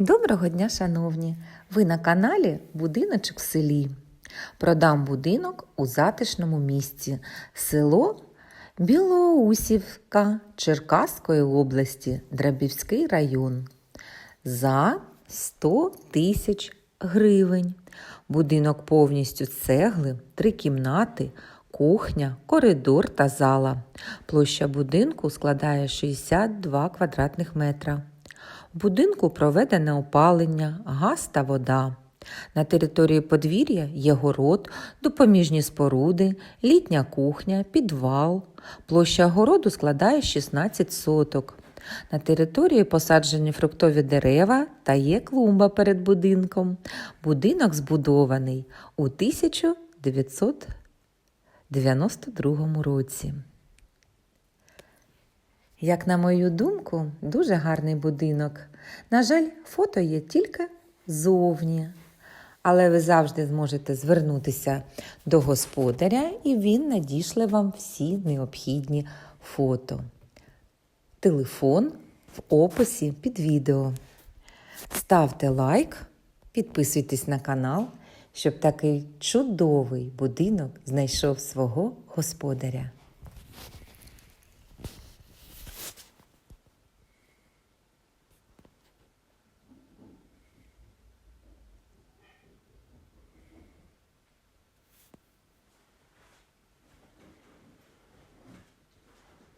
Доброго дня, шановні! Ви на каналі Будиночок в селі. Продам будинок у затишному місці. Село Білоусівка Черкаської області, Драбівський район. За 100 тисяч гривень. Будинок повністю цегли, три кімнати, кухня, коридор та зала. Площа будинку складає 62 квадратних метра. В будинку проведене опалення, газ та вода. На території подвір'я є город, допоміжні споруди, літня кухня, підвал. Площа городу складає 16 соток. На території посаджені фруктові дерева та є клумба перед будинком. Будинок збудований у 1992 році. Як на мою думку, дуже гарний будинок. На жаль, фото є тільки зовні. Але ви завжди зможете звернутися до господаря, і він надішле вам всі необхідні фото. Телефон в описі під відео. Ставте лайк, підписуйтесь на канал, щоб такий чудовий будинок знайшов свого господаря.